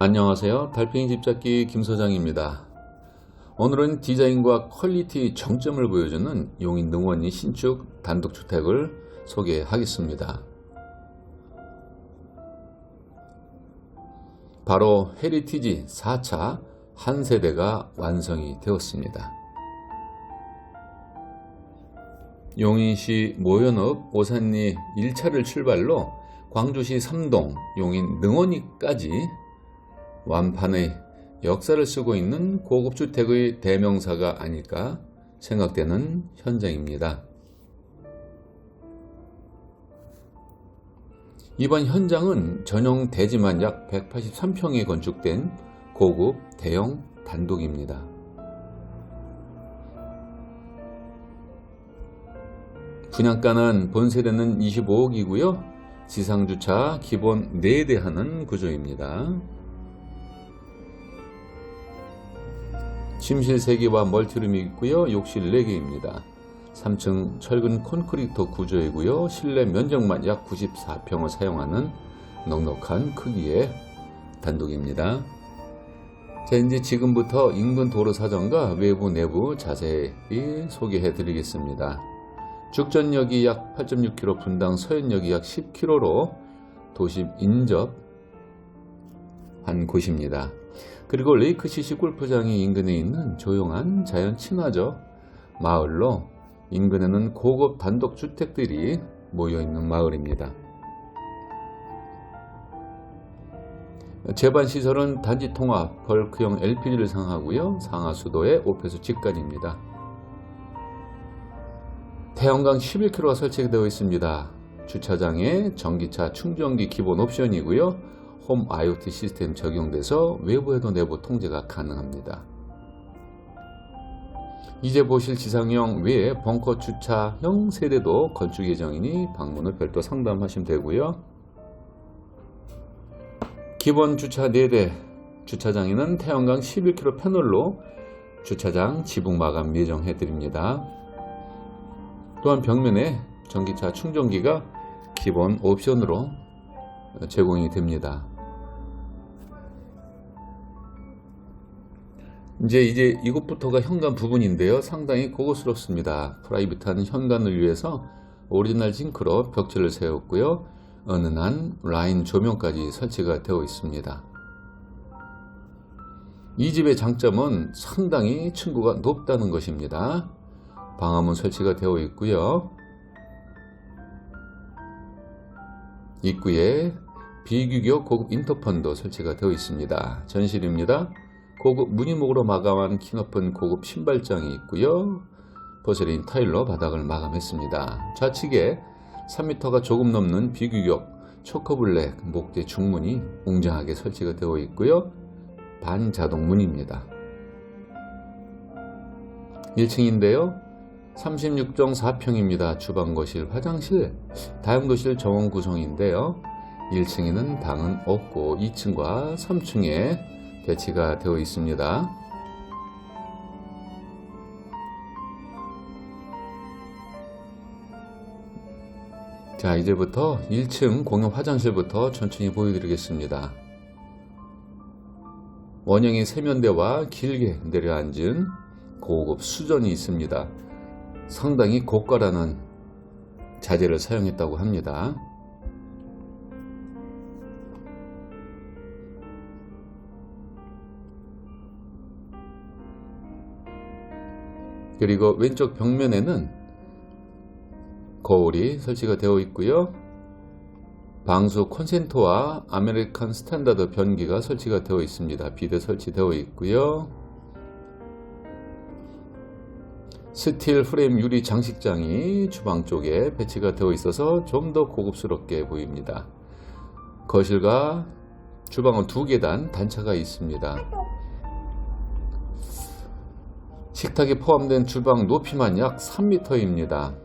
안녕하세요. 달팽이 집잡기 김소장입니다. 오늘은 디자인과 퀄리티 정점을 보여주는 용인 능원리 신축 단독주택을 소개하겠습니다. 바로 헤리티지 4차 한 세대가 완성이 되었습니다. 용인시 모연읍 오산리 1차를 출발로 광주시 삼동 용인 능원리까지 완판의 역사를 쓰고 있는 고급 주택의 대명사가 아닐까 생각되는 현장입니다. 이번 현장은 전용 대지만 약 183평에 건축된 고급 대형 단독입니다. 분양가는 본세대는 25억이고요. 지상주차 기본 4대 하는 구조입니다. 침실 3개와 멀티룸이 있고요. 욕실 4개입니다. 3층 철근 콘크리트 구조이고요. 실내 면적만 약 94평을 사용하는 넉넉한 크기의 단독입니다. 자, 이제 지금부터 인근 도로 사정과 외부 내부 자세히 소개해 드리겠습니다. 죽전역이 약 8.6km 분당 서현역이 약 10km로 도심 인접 한 곳입니다. 그리고 레이크 시시 골프장이 인근에 있는 조용한 자연 친화적 마을로 인근에는 고급 단독 주택들이 모여 있는 마을입니다. 제반 시설은 단지 통합 벌크형 LPG를 사용하고요. 상하 수도에 오페수 직관입니다. 태양광 11kW가 설치되어 있습니다. 주차장에 전기차 충전기 기본 옵션이고요. 홈 IoT 시스템 적용돼서 외부에도 내부 통제가 가능합니다. 이제 보실 지상형 외에 벙커 주차형 세대도 건축 예정이니 방문을 별도 상담하시면 되고요. 기본 주차 4대 주차장에는 태양광 11kW 패널로 주차장 지붕 마감 예정해 드립니다. 또한 벽면에 전기차 충전기가 기본 옵션으로 제공이 됩니다. 이제 이제 이곳부터가 현관 부분인데요. 상당히 고급스럽습니다. 프라이빗한 현관을 위해서 오리지널 징크로 벽체를 세웠고요. 은은한 라인 조명까지 설치가 되어 있습니다. 이 집의 장점은 상당히 층고가 높다는 것입니다. 방화문 설치가 되어 있고요. 입구에 비규격 고급 인터폰도 설치가 되어 있습니다. 전실입니다. 고급 무늬목으로 마감한 키 높은 고급 신발장이 있고요. 포세린 타일로 바닥을 마감했습니다. 좌측에 3m가 조금 넘는 비규격 초커블랙 목재 중문이 웅장하게 설치가 되어 있고요. 반자동 문입니다. 1층인데요. 36.4평입니다. 주방, 거실, 화장실, 다용도실 정원 구성인데요. 1층에는 방은 없고 2층과 3층에 배치가 되어 있습니다. 자, 이제부터 1층 공용 화장실부터 천천히 보여드리겠습니다. 원형의 세면대와 길게 내려앉은 고급 수전이 있습니다. 상당히 고가라는 자재를 사용했다고 합니다. 그리고 왼쪽 벽면에는 거울이 설치가 되어 있고요. 방수 콘센트와 아메리칸 스탠다드 변기가 설치가 되어 있습니다. 비대 설치되어 있고요. 스틸 프레임 유리 장식장이 주방 쪽에 배치가 되어 있어서 좀 더 고급스럽게 보입니다. 거실과 주방은 두 계단 단차가 있습니다. 식탁이 포함된 주방 높이만 약 3m입니다.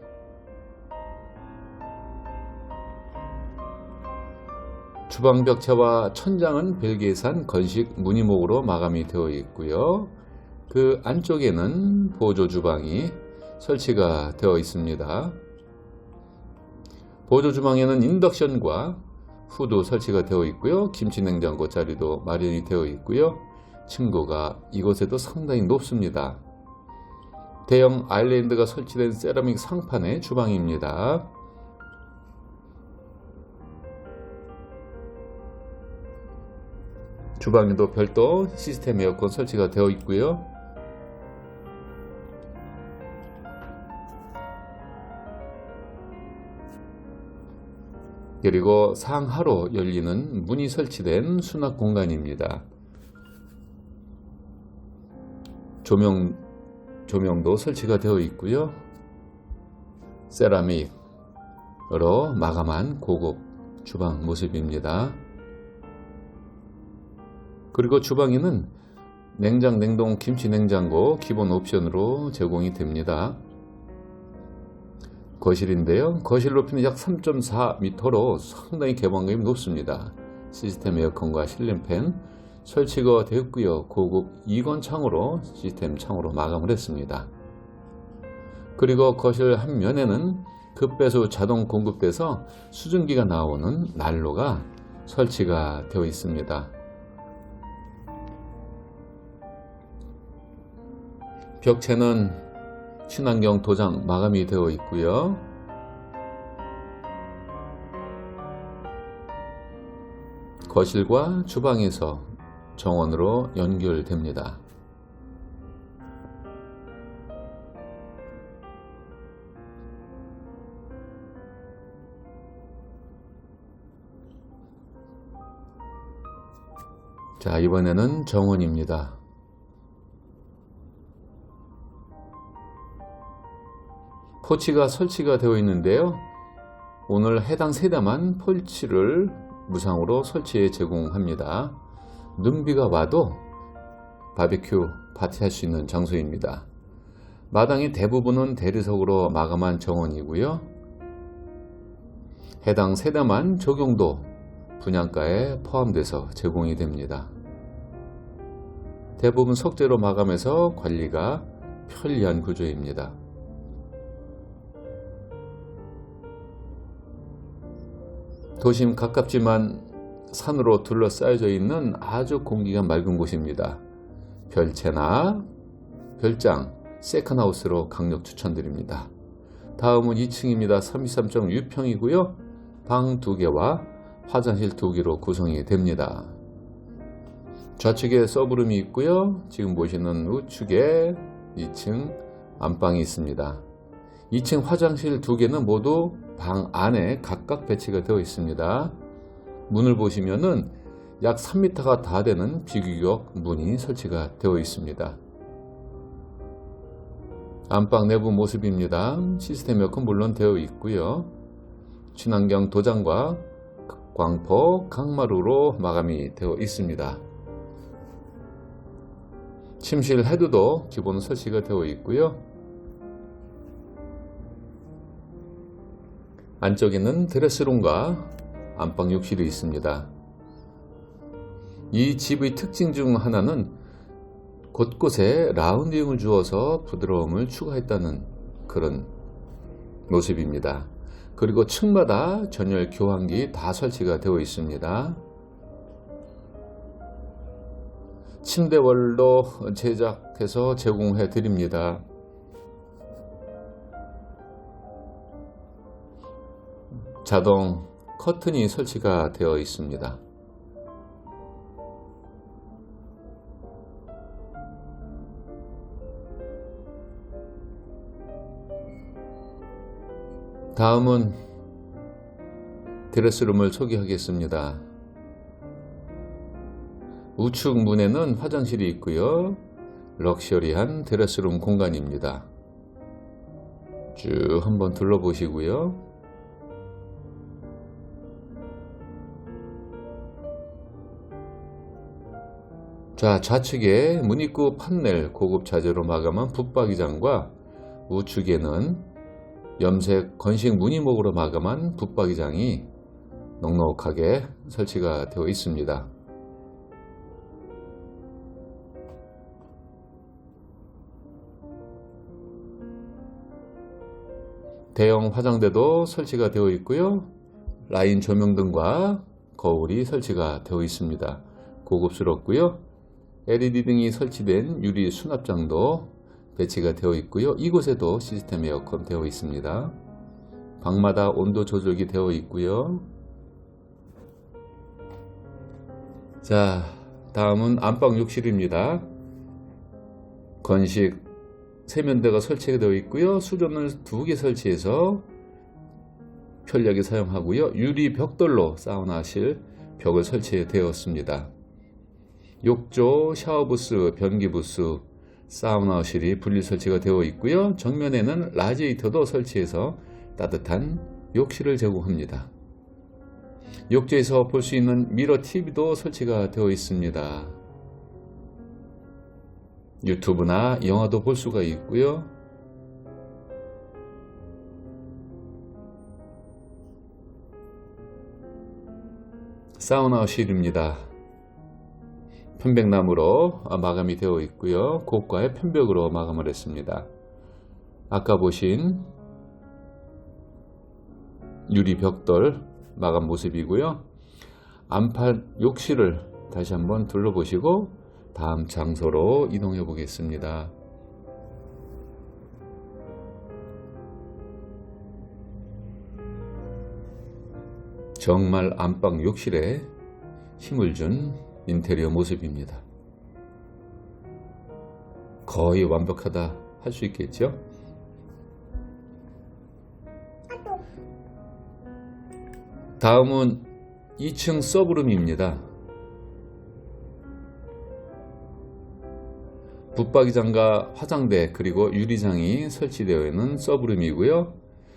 주방 벽체와 천장은 벨기에산 건식 무늬목으로 마감이 되어 있고요. 그 안쪽에는 보조 주방이 설치가 되어 있습니다. 보조 주방에는 인덕션과 후도 설치가 되어 있고요. 김치 냉장고 자리도 마련이 되어 있고요. 층고가 이곳에도 상당히 높습니다. 대형 아일랜드가 설치된 세라믹 상판의 주방입니다. 주방에도 별도 시스템 에어컨 설치가 되어 있고요. 그리고 상하로 열리는 문이 설치된 수납 공간입니다. 조명, 조명도 설치가 되어 있고요. 세라믹으로 마감한 고급 주방 모습입니다. 그리고 주방에는 냉장, 냉동, 김치 냉장고 기본 옵션으로 제공이 됩니다. 거실인데요. 거실 높이는 약 3.4m로 상당히 개방감이 높습니다. 시스템 에어컨과 실린팬 설치가 되었고요. 고급 이건 창으로 시스템 창으로 마감을 했습니다. 그리고 거실 한 면에는 급배수 자동 공급돼서 수증기가 나오는 난로가 설치가 되어 있습니다. 벽체는 친환경 도장 마감이 되어 있고요. 거실과 주방에서 정원으로 연결됩니다. 자, 이번에는 정원입니다. 포치가 설치가 되어 있는데요. 오늘 해당 세대만 폴치를 무상으로 설치해 제공합니다. 눈비가 와도 바베큐 파티할 수 있는 장소입니다. 마당의 대부분은 대리석으로 마감한 정원이고요. 해당 세대만 적용도 분양가에 포함돼서 제공이 됩니다. 대부분 석재로 마감해서 관리가 편리한 구조입니다. 도심 가깝지만 산으로 둘러싸여져 있는 아주 공기가 맑은 곳입니다. 별채나 별장, 세컨하우스로 강력 추천드립니다. 다음은 2층입니다. 33.6평이고요. 방 2개와 화장실 2개로 구성이 됩니다. 좌측에 서브룸이 있고요. 지금 보시는 우측에 2층 안방이 있습니다. 2층 화장실 2개는 모두 방 안에 각각 배치가 되어 있습니다. 문을 보시면은 약 3m가 다 되는 비규격 문이 설치가 되어 있습니다. 안방 내부 모습입니다. 시스템 에어컨 물론 되어 있고요. 친환경 도장과 광포 강마루로 마감이 되어 있습니다. 침실 헤드도 기본 설치가 되어 있고요. 안쪽에는 드레스룸과 안방 욕실이 있습니다. 이 집의 특징 중 하나는 곳곳에 라운딩을 주어서 부드러움을 추가했다는 그런 모습입니다. 그리고 층마다 전열 교환기 다 설치가 되어 있습니다. 침대월로 제작해서 제공해 드립니다. 자동 커튼이 설치가 되어 있습니다. 다음은 드레스룸을 소개하겠습니다. 우측 문에는 화장실이 있고요. 럭셔리한 드레스룸 공간입니다. 쭉 한번 둘러보시고요. 자, 좌측에 무늬구 판넬 고급 자재로 마감한 붙박이장과 우측에는 염색 건식 무늬목으로 마감한 붙박이장이 넉넉하게 설치가 되어 있습니다. 대형 화장대도 설치가 되어 있고요. 라인 조명 등과 거울이 설치가 되어 있습니다. 고급스럽고요. LED 등이 설치된 유리 수납장도 배치가 되어 있고요. 이곳에도 시스템 에어컨 되어 있습니다. 방마다 온도 조절기 되어 있고요. 자, 다음은 안방 욕실입니다. 건식 세면대가 설치가 되어 있고요. 수전을 두 개 설치해서 편리하게 사용하고요. 유리 벽돌로 사우나실 벽을 설치되었습니다. 욕조, 샤워부스, 변기부스, 사우나실이 분리 설치가 되어 있고요. 정면에는 라지에이터도 설치해서 따뜻한 욕실을 제공합니다. 욕조에서 볼 수 있는 미러 TV도 설치가 되어 있습니다. 유튜브나 영화도 볼 수가 있고요. 사우나실입니다. 편백나무로 마감이 되어 있고요. 고가의 편백으로 마감을 했습니다. 아까 보신 유리 벽돌 마감 모습이고요. 안판 욕실을 다시 한번 둘러보시고 다음 장소로 이동해 보겠습니다. 정말 안방 욕실에 힘을 준 인테리어 모습입니다. 거의 완벽하다 할 수 있겠죠? 다음은 2층 서브룸입니다. 붙박이장과 화장대 그리고 유리장이 설치되어 있는 서브룸이고요.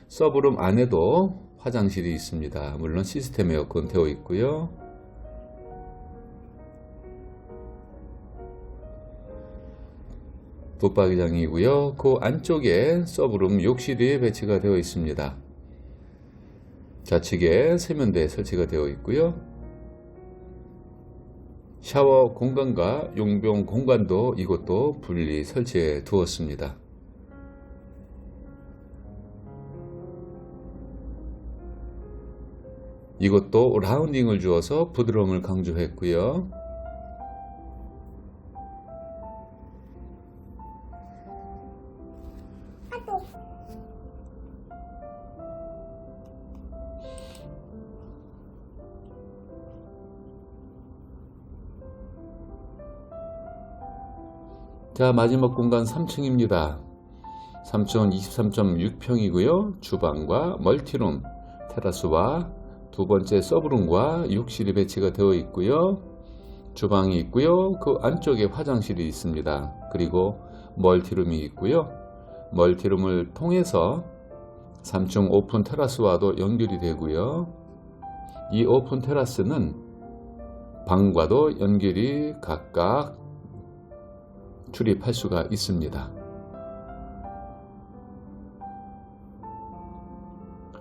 서브룸 안에도 화장실이 있습니다. 물론 시스템 에어컨 되어 있고요. 붙박이장이고요. 그 안쪽에 서브룸 욕실이 배치가 되어 있습니다. 좌측에 세면대 설치가 되어 있고요. 샤워 공간과 용병 공간도 이것도 분리 설치해 두었습니다. 이것도 라운딩을 주어서 부드러움을 강조했고요. 자, 마지막 공간 3층입니다. 3층은 23.6평이고요. 주방과 멀티룸, 테라스와 두 번째 서브룸과 욕실이 배치가 되어 있고요. 주방이 있고요. 그 안쪽에 화장실이 있습니다. 그리고 멀티룸이 있고요. 멀티룸을 통해서 3층 오픈 테라스와도 연결이 되고요. 이 오픈 테라스는 방과도 연결이 각각 출입할 수가 있습니다.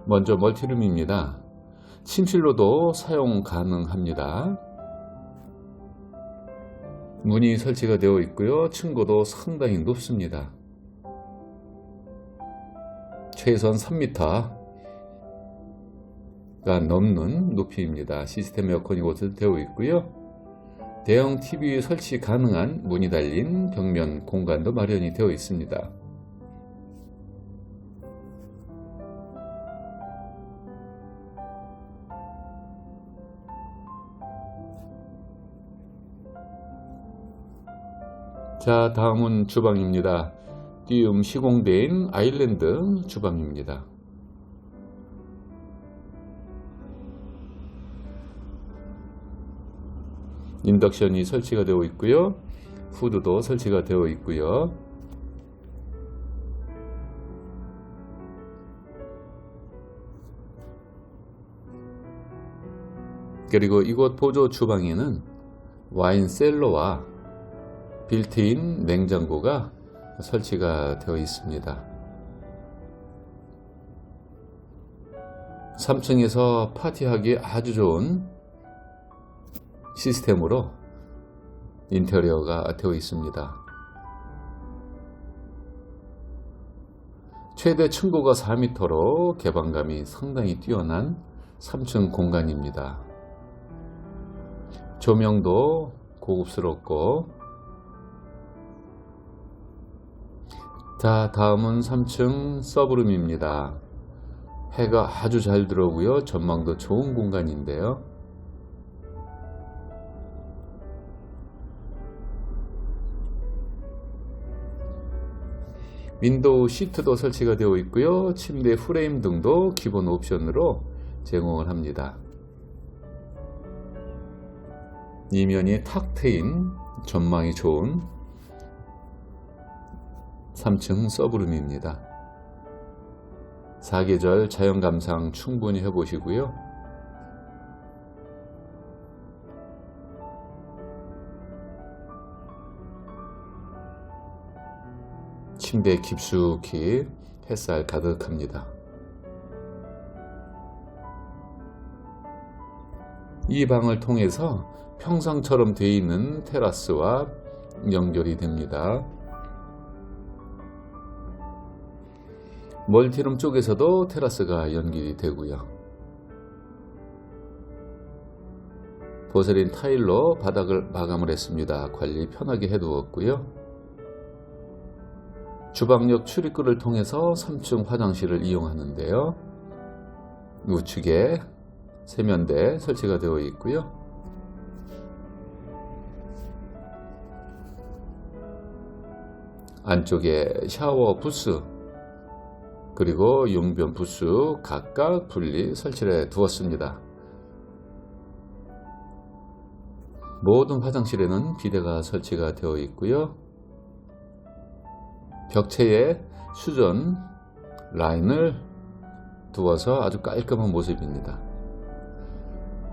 먼저 멀티룸입니다. 침실로도 사용 가능합니다. 문이 설치가 되어 있고요. 층고도 상당히 높습니다. 최선 3m가 넘는 높이입니다. 시스템 에어컨이 곳에 되어 있고요. 대형 TV 설치 가능한 문이 달린 벽면 공간도 마련이 되어 있습니다. 자, 다음은 주방입니다. 띄움 시공된 아일랜드 주방입니다. 인덕션이 설치가 되어 있고요. 후드도 설치가 되어 있고요. 그리고 이곳 보조 주방에는 와인 셀러와 빌트인 냉장고가 설치가 되어 있습니다. 3층에서 파티하기 아주 좋은 시스템으로 인테리어가 되어 있습니다. 최대 층고가 4m로 개방감이 상당히 뛰어난 3층 공간입니다. 조명도 고급스럽고 자 다음은 3층 서브룸입니다. 해가 아주 잘 들어오고요. 전망도 좋은 공간인데요. 윈도우 시트도 설치가 되어 있고요. 침대 프레임 등도 기본 옵션으로 제공을 합니다. 이면이 탁 트인 전망이 좋은 3층 서브룸입니다. 사계절 자연 감상 충분히 해보시고요. 침대에 깊숙이 햇살 가득합니다. 이 방을 통해서 평상처럼 되어 있는 테라스와 연결이 됩니다. 멀티룸 쪽에서도 테라스가 연결이 되고요. 보세린 타일로 바닥을 마감을 했습니다. 관리 편하게 해두었고요. 주방역 출입구를 통해서 3층 화장실을 이용하는데요. 우측에 세면대 설치가 되어 있고요. 안쪽에 샤워 부스 그리고 용변 부스 각각 분리 설치를 해 두었습니다. 모든 화장실에는 비데가 설치가 되어 있고요. 벽체에 수전 라인을 두어서 아주 깔끔한 모습입니다.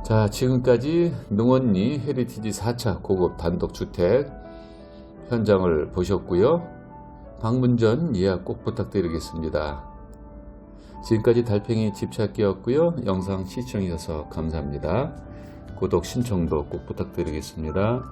자, 지금까지 능원리 헤리티지 4차 고급 단독주택 현장을 보셨고요. 방문 전 예약 꼭 부탁드리겠습니다. 지금까지 달팽이 집찾기였고요. 영상 시청해주셔서 감사합니다. 구독 신청도 꼭 부탁드리겠습니다.